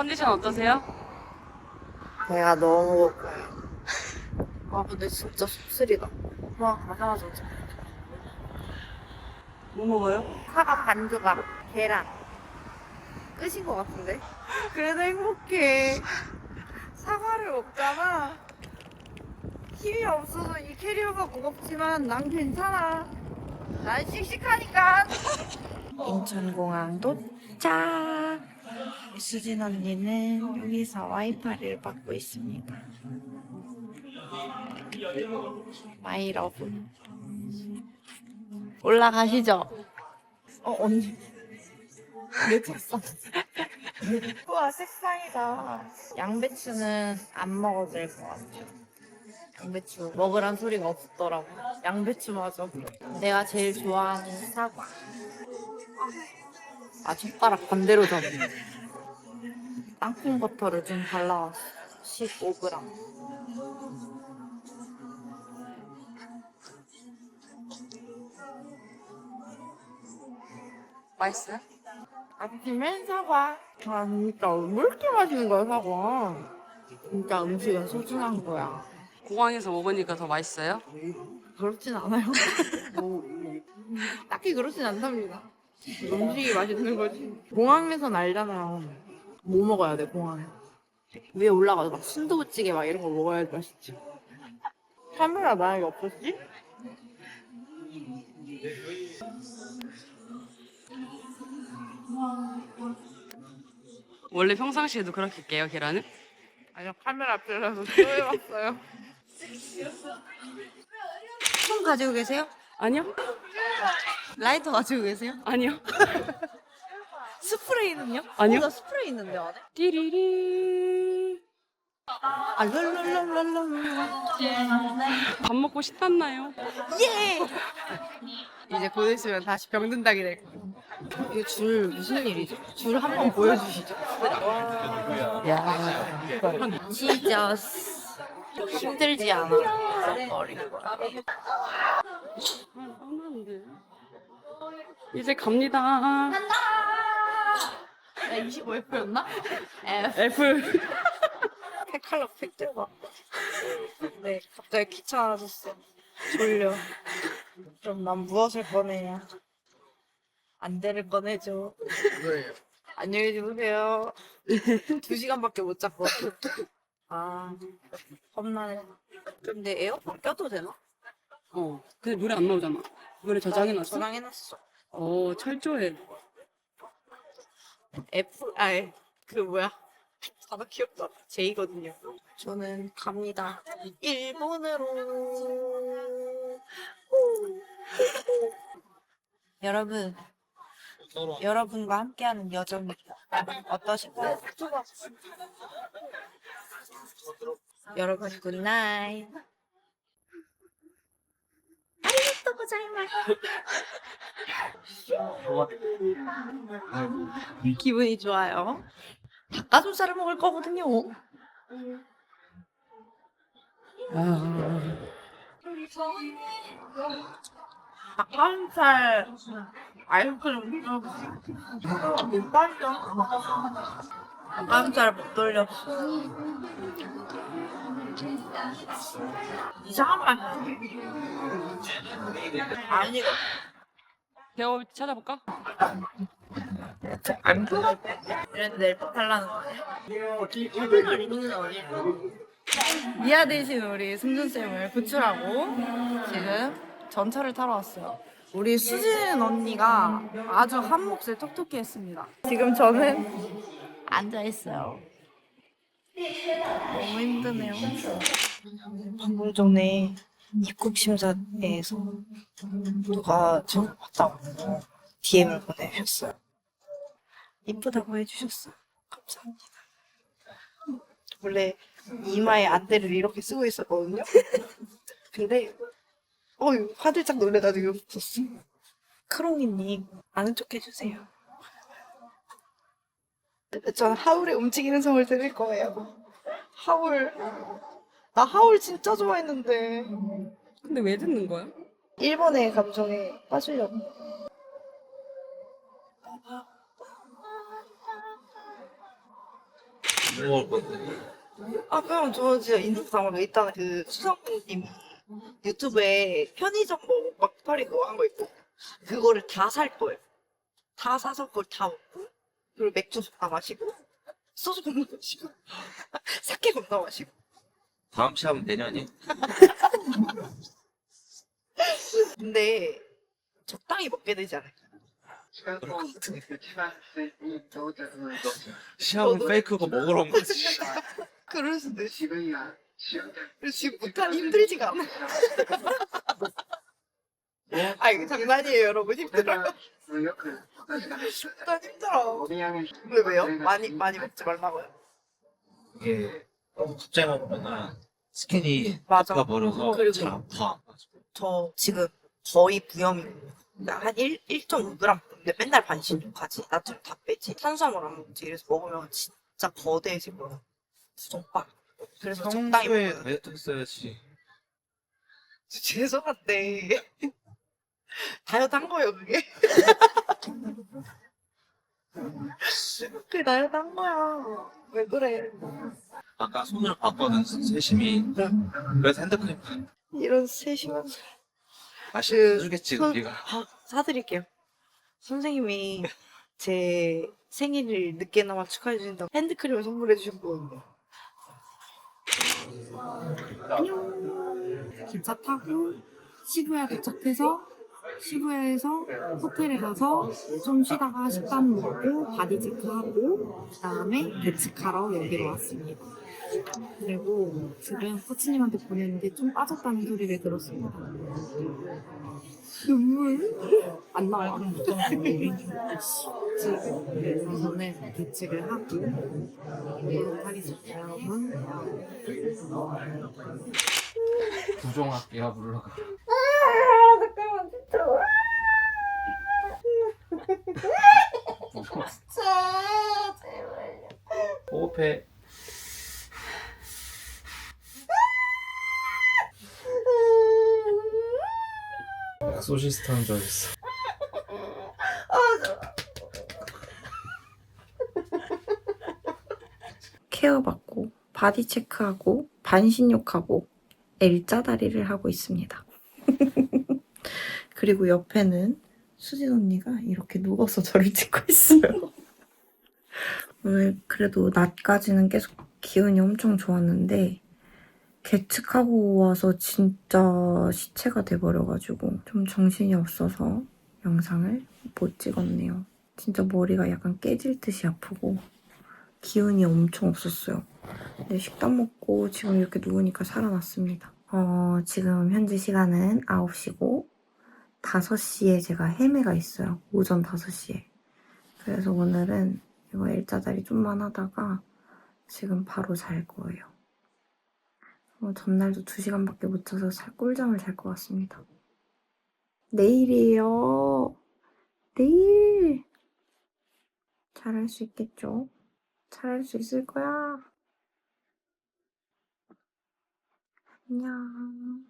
컨디션 어떠세요? 배가 너무 고파요. 아 근데 진짜 씁쓸이다. 와 가자마자 어떡해. 뭐 먹어요? 사과 반 조각, 계란. 끝인 것 같은데? 그래도 행복해. 사과를 먹잖아. 힘이 없어서 이 캐리어가 무겁지만 난 괜찮아. 난 씩씩하니까. 인천공항 도착. 수진 언니는 여기서 와이파이를 받고 있습니다. 마이 러브. 올라가시죠. 어, 언니. 내 책상. 우와, 색상이다. 양배추는 안 먹어도 될 것 같아요. 양배추 먹으란 소리가 없더라고. 양배추마저. 내가 제일 좋아하는 사과. 아, 젓가락 반대로 잡네. 땅콩 버터를 좀 발라왔어. 15g. 맛있어요? 아침엔 사과. 아, 진짜 왜 이렇게 맛있는 거야, 사과? 진짜 음식은 소중한 거야. 공항에서 먹으니까 더 맛있어요? 그렇진 않아요. 딱히 그렇진 않답니다. 음식이 맛있는 거지. 공항에선 알잖아요. 뭐 먹어야 돼, 공항에? 위에 올라가서 막 순두부찌개 막 이런 거 먹어야지 맛있지. 카메라 만약에 없었지? 원래 평상시에도 그렇게 깨요 계란을? 아니요, 카메라 앞에서 쇼해봤어요. 손 가지고 계세요? 아니요? 라이터 가지고 계세요? 아니요? 스프레이는요? 아니요. 어, 나 스프레이 있는데 안에? 띠리리 아, 랄랄랄랄랄. 밥 먹고 신났나요? 예! 이제 곧 있으면 다시 병든다게 될 거예요. 이거 줄 무슨 일이죠? 줄 한 번 보여주시죠. 야, 지저스. 힘들지 않아. 어린 거야. 아, 땀나는데 이제 갑니다 나 25F였나? F. F 칼라 팩 들고 네, 갑자기 귀찮아졌어. 졸려. 그럼 난 무엇을 꺼내야? 안대를 꺼내줘. 안녕히 주무세요. 두 시간밖에 못 잤고. 아, 겁나네. 근데 에어컨 껴도 되나? 어 근데 노래 안 나오잖아 노래 저장해놨어? 저장해놨어. 어 철저해 F, 아니, 그 뭐야. 단어 귀엽다. J거든요. 저는 갑니다. 일본으로. 여러분, 여러분과 함께하는 여정입니다. 어떠신가요? 여러분, 굿나잇. 고자이마스. 기분이 좋아요. 닭가슴살을 먹을 거거든요. 닭가슴살 아이스크림 못 봤어. 닭가슴살 못 돌렸어. 이상한 맛. 아니, 배워 찾아볼까? 안 이랬는데 내일 탈라는 거예요? 오늘 입는 어디예요? 미아 대신 우리 승준쌤을 구출하고 지금 전철을 타러 왔어요. 우리 수진 언니가 아주 한 몫을 톡톡히 했습니다. 지금 저는 앉아 있어요. 너무 힘드네요. 방금 전에 입국 심사에서 누가 저 왔다고 DM을 보내주셨어요. 이쁘다고 해주셨어요. 감사합니다. 원래 이마에 안대를 이렇게 쓰고 있었거든요. 근데 어유 화들짝 놀래가지고 웃었어. 크롱이님 아는 척 해주세요. 전 하울의 움직이는 성을 들을 거예요. 하울 나 하울 진짜 좋아했는데 근데 왜 듣는 거야? 일본의 감정에 빠지려고. 뭐 먹을 건데? 아 그럼 저 진짜 거 일단 그 수성님이 유튜브에 편의점 뭐 막팔이 그거 한 거 있고 그거를 다 살 거예요. 다 사서 그걸 다 먹고 그리고 맥주 다 마시고 소주 겁나 마시고 사케 겁나 마시고 다음 시합은 내년이? 근데 적당히 먹게 되지 않을까? 시합은 페이크고 먹으러 온 거지. 그럴 수도 있어. 지금 못하니 힘들지가 않아. 아 이거 장난이에요 여러분 힘들어요. 난 힘들어. 왜 왜요? 많이 많이 먹지 말라고요? 이게 너무 갑자기 먹으면은 스킨이 맞아. 가 버려서 잘안 파. 저 지금 거의 부염이고 한 1, 1.5g 근데 맨날 반신욕하지 나트륨 다 빼지 탄수화물 안 먹지 그래서 먹으면 진짜 거대해질 거야 부정빵 그래서 적당히 평소에 먹어요 다이어트 했어야지. 죄송한데 다이어트 한 거예요 그게 그게 다이어트 한 거야 왜 그래 아까 손을 봤거든 세심히. 그래서 핸드크림 이런 세심한 다시 그 해주겠지 손- 우리가. 아, 사드릴게요. 선생님이 제 생일을 늦게나마 축하해 주신다고 핸드크림을 선물해 주신 거예요. 기차 타고 시부야 도착해서 시부야에서 호텔에 가서 좀 쉬다가 식단 먹고 바디 체크하고 그다음에 대치하러 여기로 왔습니다. 그리고 지금 코치님한테 보냈는데 좀 빠졌다는 소리를 들었습니다. 눈물 안 나와. 지금 저는 대책을 하고 오도록 하겠습니다, 여러분. 부종할게요 물러가 호흡해. 소시스타인 줄 알겠어 케어받고 바디 체크하고 반신욕하고 L자 다리를 하고 있습니다. 그리고 옆에는 수진 언니가 이렇게 누워서 저를 찍고 있어요. 오늘 그래도 낮까지는 계속 기운이 엄청 좋았는데 계측하고 와서 진짜 시체가 돼버려가지고 좀 정신이 없어서 영상을 못 찍었네요. 진짜 머리가 약간 깨질 듯이 아프고 기운이 엄청 없었어요. 근데 식단 먹고 지금 이렇게 누우니까 살아났습니다. 어, 지금 현재 시간은 9시고 5시에 제가 헤매가 있어요. 오전 5시에. 그래서 오늘은 이거 일자다리 좀만 하다가 지금 바로 잘 거예요. 어, 전날도 2시간밖에 못 자서 살- 꿀잠을 잘 것 같습니다. 내일이에요. 내일. 잘할 수 있겠죠? 잘할 수 있을 거야. 안녕.